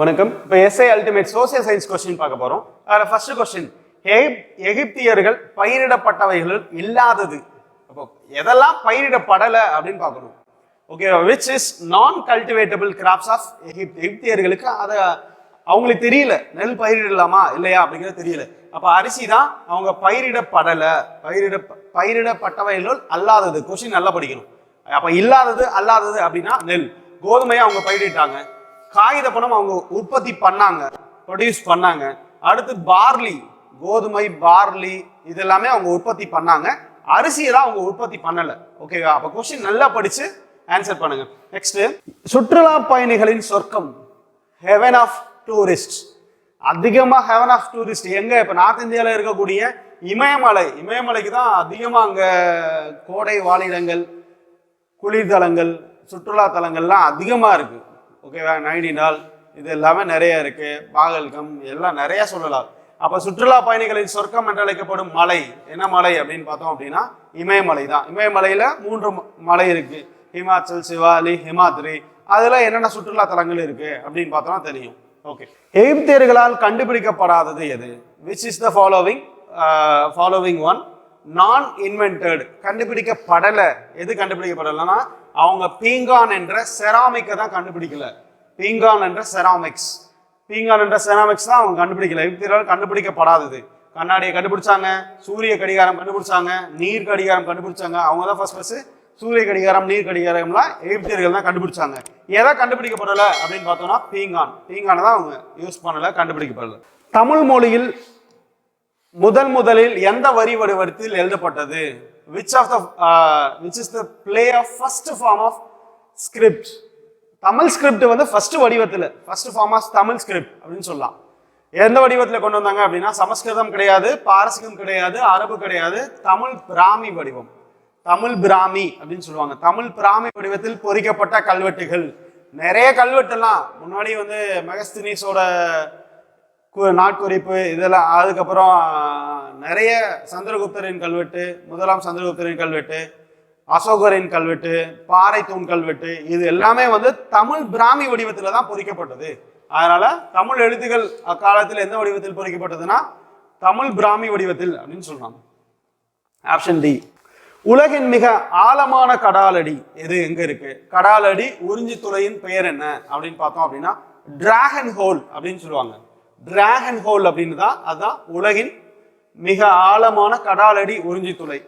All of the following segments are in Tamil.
வணக்கம். இப்போ SI ultimate social science question பார்க்க போறோம். அதில் ஃபர்ஸ்ட் கொஸ்டின் எகிப்தியர்கள் பயிரிடப்பட்டவைகள் இல்லாதது. அப்போ எதெல்லாம் பயிரிடப்படலை அப்படின்னு பார்க்கணும். Okay which is non cultivatable crops of Egypt எகிப்தியர்களுக்கு அதை அவங்களுக்கு தெரியல. நெல் பயிரிடலாமா இல்லையா அப்படிங்கிறது தெரியல. அப்போ அரிசி தான் அவங்க பயிரிடப்படலை. பயிரிட பயிரிடப்பட்டவைகள் அல்லாதது. கொஸ்டின் நல்லா படிக்கணும். அப்போ இல்லாதது அல்லாதது அப்படின்னா நெல். கோதுமையை அவங்க பயிரிட்டாங்க. காகித பணம் அவங்க உற்பத்தி பண்ணாங்க ப்ரொடியூஸ் பண்ணாங்க. அடுத்து பார்லி கோதுமை பார்லி இதெல்லாமே அவங்க உற்பத்தி பண்ணாங்க. அரிசியை தான் அவங்க உற்பத்தி பண்ணல. ஓகேவா அப்ப கொஸ்டின் நல்லா படிச்சு ஆன்சர் பண்ணுங்க. நெக்ஸ்ட் சுற்றுலா பயணிகளின் சொர்க்கம் ஹெவன் ஆஃப் டூரிஸ்ட் அதிகமாக ஹெவன் ஆஃப் டூரிஸ்ட் எங்க? இப்ப நார்த் இந்தியாவில் இருக்கக்கூடிய இமயமலை. இமயமலைக்கு தான் அதிகமாக அங்கே கோடை வாழிடங்கள் குளிர்தலங்கள் சுற்றுலா தலங்கள்லாம் அதிகமாக இருக்குது ஓகேவா? நைனிடால் இது எல்லாமே நிறைய இருக்கு. பாகல்கம் எல்லாம் நிறைய சொல்லலாம். அப்போ சுற்றுலா பயணிகளின் சொர்க்கம் என்று அழைக்கப்படும் மலை. என்ன மலை அப்படின்னு பார்த்தோம் அப்படின்னா இமயமலை தான். இமயமலையில மூன்று மலை இருக்கு. ஹிமாச்சல் சிவாலி ஹிமாத்ரி. அதில் என்னென்ன சுற்றுலா தலங்கள் இருக்கு அப்படின்னு பார்த்தோம்னா தெரியும். ஓகே. எகிப்தியர்களால் கண்டுபிடிக்கப்படாதது எது? Which is the following following one non invented கண்டுபிடிக்கப்படலை. எது கண்டுபிடிக்கப்படலைன்னா அவங்க பீங்கான் என்ற செராமிக்கை தான் கண்டுபிடிக்கல. பீங்கான் என்ற செராமிக்ஸ். பீங்கான் என்ற செராமிக்ஸ் தான் அவங்க கண்டுபிடிக்கல. எகிப்தியர்களால் கண்டுபிடிக்கப்படாதது கண்ணாடியை கண்டுபிடிச்சாங்க சூரிய கடிகாரம் கண்டுபிடிச்சாங்க நீர் கடிகாரம் கண்டுபிடிச்சாங்க. அவங்க தான் ஃபர்ஸ்ட் ஃபர்ஸ்ட் சூரிய கடிகாரம் நீர் கடிகாரம்லாம் எகிப்தியர்கள் தான் கண்டுபிடிச்சாங்க. எதை கண்டுபிடிக்கப்படலை அப்படின்னு பார்த்தோம்னா பீங்கான். பீங்கானை தான் அவங்க யூஸ் பண்ணல கண்டுபிடிக்கப்படல. தமிழ் மொழியில் முதல் முதலில் எந்த வரி வடிவத்தில் எழுதப்பட்டது? Which of the which is the play of first form of script Tamil script வந்து ஃபர்ஸ்ட் வடிவத்தில் first form of Tamil script அப்படின்னு சொல்லலாம். எந்த வடிவத்தில் கொண்டு வந்தாங்க அப்படின்னா சமஸ்கிருதம் கிடையாது பாரசீகம் கிடையாது அரபு கிடையாது தமிழ் பிராமி வடிவம். தமிழ் பிராமி அப்படின்னு சொல்லுவாங்க. தமிழ் பிராமி வடிவத்தில் பொறிக்கப்பட்ட கல்வெட்டுகள். நிறைய கல்வெட்டுலாம் முன்னாடி வந்து மெகஸ்தினிஸோட நாட்குறிப்பு இதெல்லாம் அதுக்கப்புறம் நிறைய சந்திரகுப்தரின் கல்வெட்டு முதலாம் சந்திரகுப்தரின் கல்வெட்டு அசோகரின் கல்வெட்டு பாறை தூண் கல்வெட்டு இது எல்லாமே வந்து தமிழ் பிராமி வடிவத்தில் தான் பொறிக்கப்பட்டது. அதனால தமிழ் எழுத்துக்கள் அக்காலத்தில் எந்த வடிவத்தில் பொறிக்கப்பட்டதுன்னா தமிழ் பிராமி வடிவத்தில் அப்படின்னு சொல்லலாம் ஆப்ஷன் டி. உலகின் மிக ஆழமான கடாலடி எது? எங்க இருக்கு? கடாலடி உறிஞ்சி துளையின் பெயர் என்ன? அப்படின்னு பார்த்தோம் அப்படின்னா டிராகன் ஹோல் அப்படின்னு சொல்லுவாங்க. டிராகன் ஹோல் அப்படின்னு தான் அதுதான் உலகின் மிக ஆழமான கடாலடி உறிஞ்சி துளை.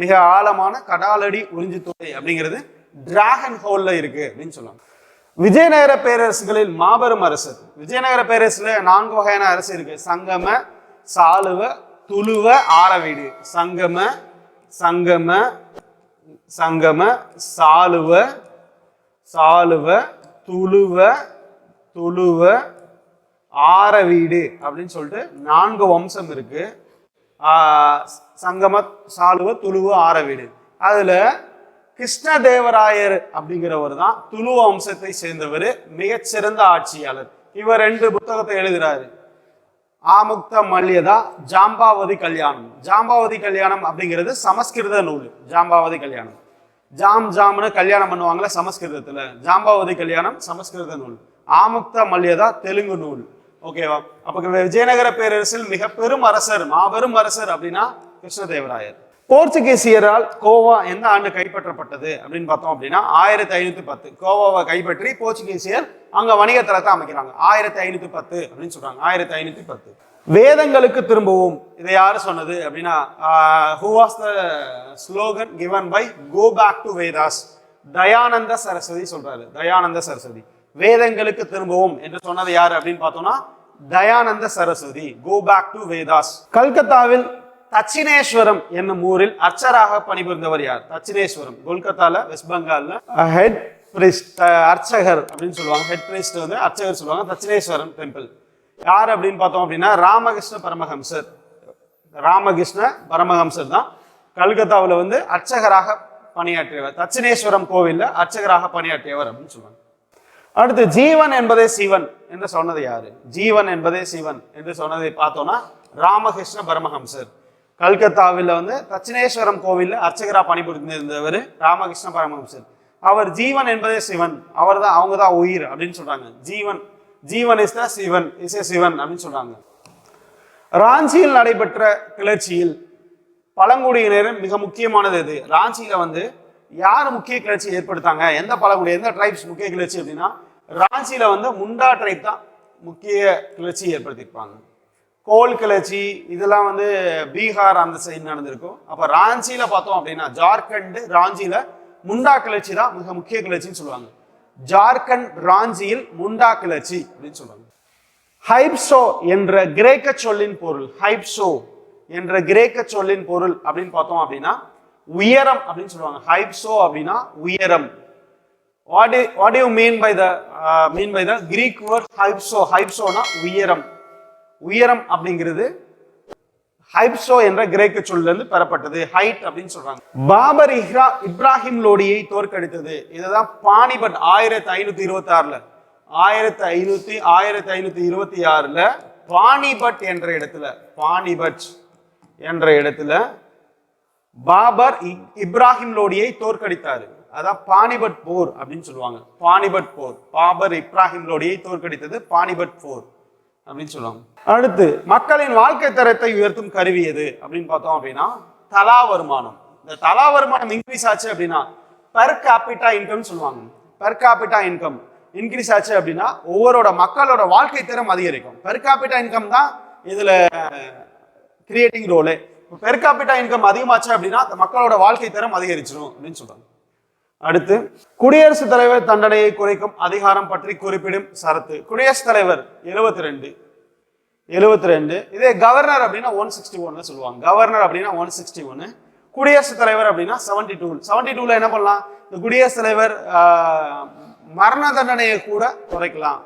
மிக ஆழமான கடாலடி உறிஞ்சி துளை அப்படிங்கிறது டிராகன் ஹோல்ல இருக்கு அப்படின்னு சொல்லுவாங்க. விஜயநகர பேரரசுகளில் மாபெரும் அரசு. விஜயநகர பேரரசுல நான்கு வகையான அரசு இருக்கு. சங்கம சாலுவ துளுவ ஆரவீடு. சங்கம சங்கம சங்கம சாலுவ சாலுவ துளுவ துளுவ ஆர வீடு அப்படின்னு சொல்லிட்டு நான்கு வம்சம் இருக்கு. சங்கம சாளுவ துளுவ ஆரவீடு அதுல கிருஷ்ணதேவராயர் அப்படிங்கிறவர் தான் துளு வம்சத்தை சேர்ந்தவர் மிகச்சிறந்த ஆட்சியாளர். இவர் ரெண்டு புத்தகத்தை எழுதுறாரு. ஆமுக்த மல்யதா ஜாம்பாவதி கல்யாணம். ஜாம்பாவதி கல்யாணம் அப்படிங்கிறது சமஸ்கிருத நூல் ஜாம்பாவதி கல்யாணம். ஜாம் ஜாம்னு கல்யாணம் பண்ணுவாங்களே சமஸ்கிருதத்துல. ஜாம்பாவதி கல்யாணம் சமஸ்கிருத நூல். ஆமுக்த மல்யதா தெலுங்கு நூல். ஓகேவா? அப்ப விஜயநகர பேரரசில் மிக பெரும் அரசர் மாபெரும் அரசர் அப்படின்னா கிருஷ்ணதேவராயர். போர்ச்சுகீசியரால் கோவா எந்த ஆண்டு கைப்பற்றப்பட்டது அப்படின்னு பார்த்தோம் அப்படின்னா ஆயிரத்தி ஐநூத்தி பத்து. கோவாவை கைப்பற்றி போர்ச்சுகீசியர் அங்க வணிக தளத்தை அமைக்கிறாங்க. ஆயிரத்தி ஐநூத்தி பத்து அப்படின்னு சொல்றாங்க. ஆயிரத்தி ஐநூத்தி பத்து. வேதங்களுக்கு திரும்பவும். இதை யாரு சொன்னது அப்படின்னா who was the slogan given by go back to Vedas Dayananda Saraswati சொல்றாரு. தயானந்த சரஸ்வதி. வேதங்களுக்கு திரும்பவும் என்று சொன்னது யாரு அப்படின்னு பார்த்தோம்னா Dayananda Saraswati. Go back to Vedas கல்கத்தாவில் தட்சிணேஸ்வரம் என்னும் ஊரில் அர்ச்சராக பணிபுரிந்தவர் யார்? தட்சிணேஸ்வரம். கொல்கத்தால வெஸ்ட் பெங்கால்ல ஹெட் பிரிஸ்ட் அர்ச்சகர் அப்படின்னு சொல்லுவாங்க. ஹெட் பிரிஸ்ட் வந்து அர்ச்சகர் சொல்லுவாங்க. தட்சிணேஸ்வரம் டெம்பிள் யார் அப்படின்னு பார்த்தோம் அப்படின்னா ராமகிருஷ்ண பரமஹம்சர். ராமகிருஷ்ண பரமஹம்சர் தான் கல்கத்தாவில் வந்து அர்ச்சகராக பணியாற்றியவர். தட்சிணேஸ்வரம் கோவிலில் அர்ச்சகராக பணியாற்றியவர் அப்படின்னு சொல்லுவாங்க. அடுத்து ஜீவன் என்பதே சிவன் என்று சொன்னது யாரு? ஜீவன் என்பதே சிவன் என்று சொன்னதை பார்த்தோம்னா ராமகிருஷ்ண பரமஹம்சர். கல்கத்தாவில் வந்து தட்சிணேஸ்வரம் கோவிலில் அர்ச்சகரா பணிபுரிந்திருந்தவர் ராமகிருஷ்ண பரமஹம்சர். அவர் ஜீவன் என்பதே சிவன் அவர் தான் அவங்க தான் உயிர் அப்படின்னு சொல்றாங்க. Jeevan Jeevan is the Shivan is a Shivan அப்படின்னு சொல்றாங்க. ராஞ்சியில் நடைபெற்ற கிளர்ச்சியில் பழங்குடியினரின் மிக முக்கியமானது எது? ராஞ்சியில வந்து யார் முக்கிய கிளர்ச்சி ஏற்படுத்தாங்க? எந்த பழங்குடி எந்த ட்ரைப்ஸ் முக்கிய கிளர்ச்சி அப்படின்னா ராஞ்சியில் வந்து முண்டா ட்ரைப் தான் முக்கிய கிளர்ச்சி ஏற்படுத்தியிருப்பாங்க. கோல் கிளர்ச்சி இதெல்லாம் வந்து பீகார் அந்த சைடு நடந்திருக்கும். அப்போ ராஞ்சியில் பார்த்தோம் அப்படின்னா ஜார்க்கண்ட் ராஞ்சியில் முண்டா கிளர்ச்சி தான் மிக முக்கிய கிளர்ச்சின்னு சொல்லுவாங்க. ஜார்க்கண்ட் ராஞ்சியில் முண்டா கிளர்ச்சி அப்படின்னு சொல்லுவாங்க. ஹைப்சோ என்ற கிரேக்க சொல்லின் பொருள் ஹைப்சோ என்ற கிரேக்க சொல்லின் பொருள் அப்படின்னு பார்த்தோம் அப்படின்னா உயரம் அப்படின்னு சொல்லுவாங்க. ஹைப்ஸோ அப்படின்னா உயரம். What what you mean by the mean by the Greek word hypso ஹைப்ஸோனா உயரம். உயரம் அப்படிங்கிறது ஹைப்ஸோ என்ற கிரேக்க சொல்லிருந்து பெறப்பட்டது. ஹைட் அப்படின்னு சொல்றாங்க. பாபர் இஹ்ரா இப்ராஹிம் லோடியை தோற்கடித்தது. இதுதான் பானிபட் ஆயிரத்தி ஐநூத்தி இருபத்தி ஆறுல ஆயிரத்தி ஐநூத்தி ஆயிரத்தி ஐநூத்தி இருபத்தி ஆறுல பானிபட் என்ற இடத்துல பானிபட் என்ற இடத்துல பாபர் இப்ராஹிம் லோடியை தோற்கடித்தாரு. அதான் பானிபட் போர் அப்படின்னு சொல்லுவாங்க. பானிபட் போர். பாபர் இப்ராஹிம் லோடியை தோற்கடித்தது பானிபட் போர் அப்படின்னு சொல்லுவாங்க. அடுத்து மக்களின் வாழ்க்கை தரத்தை உயர்த்தும் கருவி எது அப்படின்னு பார்த்தோம் அப்படின்னா தலா வருமானம். இந்த தலா வருமானம் இன்க்ரீஸ் ஆச்சு அப்படின்னா பெர் கேபிட்டா இன்கம் சொல்லுவாங்க. பெர் கேபிட்டா இன்கம் இன்க்ரீஸ் ஆச்சு அப்படின்னா ஒவ்வொருட மக்களோட வாழ்க்கை தரம் அதிகரிக்கும். பெர் கேபிட்டா இன்கம் தான் இதுல கிரியேட்டிங் ரோலு பெர் இன்கம் அதிகமாச்சு அப்படின்னா மக்களோட வாழ்க்கை தரம் அதிகரிச்சிடும் அப்படின்னு சொல்றாங்க. அடுத்து குடியரசுத் தலைவர் தண்டனையை குறைக்கும் அதிகாரம் பற்றி குறிப்பிடும் சரத்து. குடியரசுத் தலைவர் எழுபத்தி ரெண்டு எழுபத்தி ரெண்டு இதே கவர்னர் அப்படின்னா ஒன் சிக்ஸ்டி ஒன்னு சொல்லுவாங்க. கவர்னர் அப்படின்னா ஒன் சிக்ஸ்டி ஒன்னு குடியரசுத் தலைவர் அப்படின்னா செவன்டி டூ செவன்டி டூல என்ன பண்ணலாம்? இந்த குடியரசுத் தலைவர் மரண தண்டனையை கூட குறைக்கலாம்.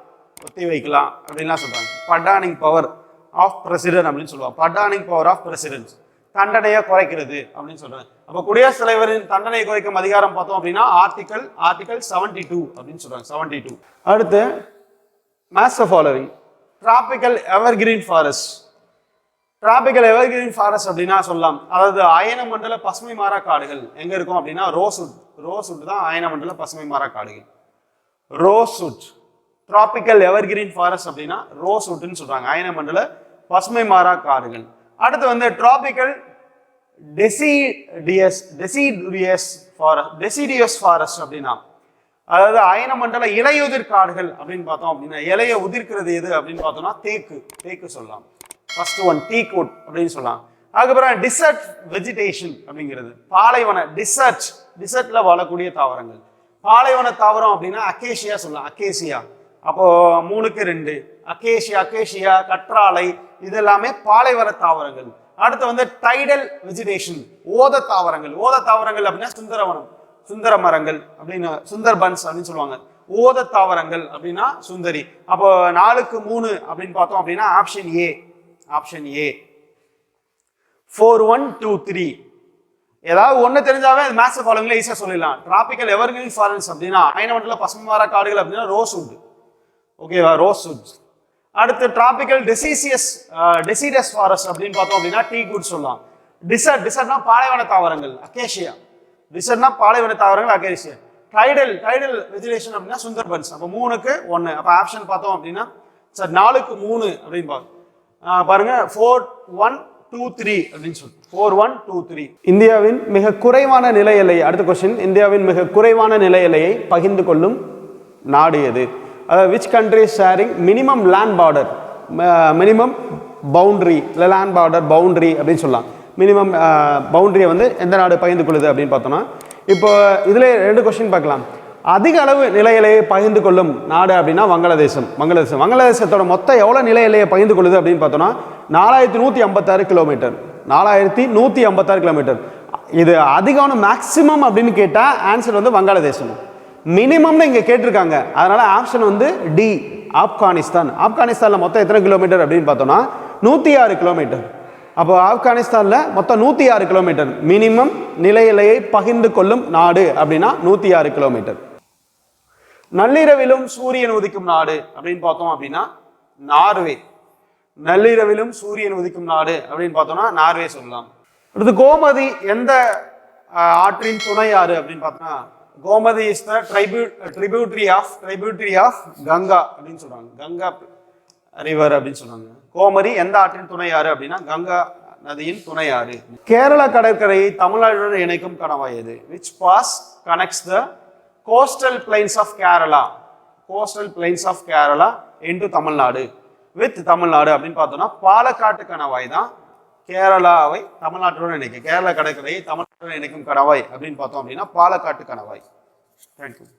ஒத்தி வைக்கலாம் அப்படின்லாம் சொல்றாங்க. பட்டானிங் பவர் ஆஃப் பிரசிடென்ட் அப்படின்னு சொல்லுவாங்க. பட்டானிங் பவர் ஆஃப் பிரசிடென்ட் தண்டனையை குறைக்கிறது அப்படின்னு சொல்றாங்க. அப்ப குடியரசுத் தலைவரின் தண்டனையை குறைக்கும் அதிகாரம் பார்த்தோம் அப்படின்னா ஆர்டிகல் ஆர்டிகல் செவன்டி டூ அப்படின்னு சொல்றாங்க. செவன்டி டூ அடுத்து maze following tropical evergreen forest tropical evergreen forest அப்படின்னா சொல்லலாம். அதாவது அயன மண்டல பசுமை மாறா காடுகள் எங்க இருக்கும் அப்படின்னா ரோஸ்வுட் ரோஸ்வுட் தான் அயன மண்டல பசுமை மாறா காடுகள். ரோஸ்வுட் டிராபிக்கல் எவர்கிரீன் ஃபாரஸ்ட் அப்படின்னா ரோஸ்வுட்னு சொல்றாங்க. அயன மண்டல பசுமை மாறா காடுகள். அடுத்து வந்து tropical deciduous deciduous forest deciduous forest அப்படின்னா அதாவது அயன மண்டல இலையுதிர் காடுகள் அப்படின்னு பார்த்தோம் அப்படின்னா இலையை உதிர்க்கிறது எது அப்படின்னு பார்த்தோம்னா தேக்கு தேக்கு சொல்லலாம். ஃபர்ஸ்ட் ஒன் டீ வுட் அப்படின்னு சொல்லலாம். அதுக்கப்புறம் டிசர்ட் வெஜிடேஷன் அப்படிங்கிறது. பாலைவன டிசர்ட் டிசர்ட்ல வாழக்கூடிய தாவரங்கள். பாலைவன தாவரம் அப்படின்னா அக்கேஷியா சொல்லலாம் அக்கேசியா அப்போ மூணுக்கு ரெண்டு. அக்கேஷியா அக்கேஷியா கற்றாழை இது எல்லாமே பாலைவர தாவரங்கள். அடுத்து வந்து டைடல் வெஜிடேஷன் ஓத தாவரங்கள். ஓத தாவரங்கள் அப்படின்னா சுந்தரவனம் சுந்தர மரங்கள் அப்படின்னு சுந்தர்பன்ஸ் அப்படின்னு சொல்லுவாங்க. ஓத தாவரங்கள் அப்படின்னா சுந்தரி. அப்போ நாலுக்கு மூணு அப்படின்னு பார்த்தோம் அப்படின்னா option A option A four one two three ஏதாவது ஒன்று தெரிஞ்சாவே அது மேக்ஸ் ஃபாலோவிங்ல ஈஸியாக சொல்லிடலாம். டிராபிக்கல் எவர்கிரீன் ஃபாரன்ஸ் அப்படின்னா அயனமண்டல பசுமை மர காடுகள் அப்படின்னா ரோஸ் உட் ஓகேவா ரோஸ் உட் அடுத்து டிராபிக்கல் டெசிசியஸ் டெசிடஸ் ஃபாரஸ்ட் அப்படின்னு பார்த்தோம் அப்படின்னா டீ குட் சொல்லலாம். டிசர்ட் டிசர்ட்னா பாலைவன தாவரங்கள் அக்கேஷியா டிசர்ட்னா பாலைவன தாவரங்கள் அகேஷியா டைடல் டைடல் வெஜிடேஷன் அப்படின்னா சுந்தர்பன்ஸ். அப்போ மூணுக்கு ஒன்று அப்போ ஆப்ஷன் பார்த்தோம் அப்படின்னா சார் நாலுக்கு மூணு அப்படின்னு பார்க்க பாருங்க ஃபோர் ஒன் டூ த்ரீ அப்படின்னு சொல்லி. ஃபோர் ஒன் டூ த்ரீ இந்தியாவின் மிக குறைவான நிலை எல்லை அடுத்த கொஸ்டின் இந்தியாவின் மிக குறைவான நிலை எல்லையை பகிர்ந்து கொள்ளும் நாடு எது? Which country sharing minimum land border minimum boundary இல்லை லேண்ட் பார்டர் பவுண்ட்ரி அப்படின்னு சொல்லலாம். மினிமம் பவுண்டரியை uh, வந்து எந்த நாடு பகிர்ந்து கொள்ளுது அப்படின்னு பார்த்தோம்னா இப்போ இதில் ரெண்டு கொஸ்டின் பார்க்கலாம். அதிக அளவு நிலையிலேயே பகிர்ந்து கொள்ளும் நாடு அப்படின்னா வங்களாதேசம். வங்களாதேசம். வங்களாதேசத்தோட மொத்தம் எவ்வளோ நிலையிலேயே பகிர்ந்து கொள்ளுது அப்படின்னு பார்த்தோம்னா நாலாயிரத்தி நூற்றி ஐம்பத்தாறு கிலோமீட்டர் நாலாயிரத்தி நூற்றி ஐம்பத்தாறு கிலோமீட்டர் இது அதிகமான மேக்சிமம் அப்படின்னு கேட்டால் ஆன்சர் வந்து வங்காளதேசம். மினிமம்னு இங்கே கேட்டிருக்காங்க. அதனால் ஆப்ஷன் வந்து டி ஆப்கானிஸ்தான். ஆப்கானிஸ்தானில் மொத்தம் எத்தனை கிலோமீட்டர் அப்படின்னு பார்த்தோம்னா நூற்றி ஆறு கிலோமீட்டர் அப்போ ஆப்கானிஸ்தானில் மொத்தம் நூற்றி ஆறு கிலோமீட்டர் மினிமம் நிலையிலையை பகிர்ந்து கொள்ளும் நாடு அப்படின்னா நூற்றி ஆறு கிலோமீட்டர் நள்ளிரவிலும் சூரியன் உதிக்கும் நாடு அப்படின்னு பார்த்தோம் அப்படின்னா நார்வே. நள்ளிரவிலும் சூரியன் உதிக்கும் நாடு அப்படின்னு பார்த்தோம்னா நார்வே சொல்லலாம். அடுத்து கோமதி எந்த ஆற்றின் துணை ஆறு அப்படின்னு பார்த்தோம்னா Gomti is the tribu tributary of tributary of Ganga அப்படின்னு சொல்றாங்க. கங்கா ரிவர் அப்படின்னு சொல்றாங்க. கோமதி எந்த ஆற்றின் துணை ஆறு அப்படின்னா கங்கா நதியின் துணையாறு. கேரள கடற்கரையை தமிழ்நாடுடன் இணைக்கும் கணவாய் எது? Which pass connects the coastal plains of Kerala coastal plains of Kerala into Tamil Nadu with Tamil Nadu அப்படின்னு பார்த்தோம்னா பாலக்காட்டு கணவாய் தான் கேரளாவை தமிழ்நாட்டுடன் இணைக்கும் கேரள கடற்கரையை தமிழ்நாட்டுடன் இணைக்கும் கணவாய் அப்படின்னு பார்த்தோம் அப்படின்னா பாலக்காட்டு கணவாய். தேங்க்யூ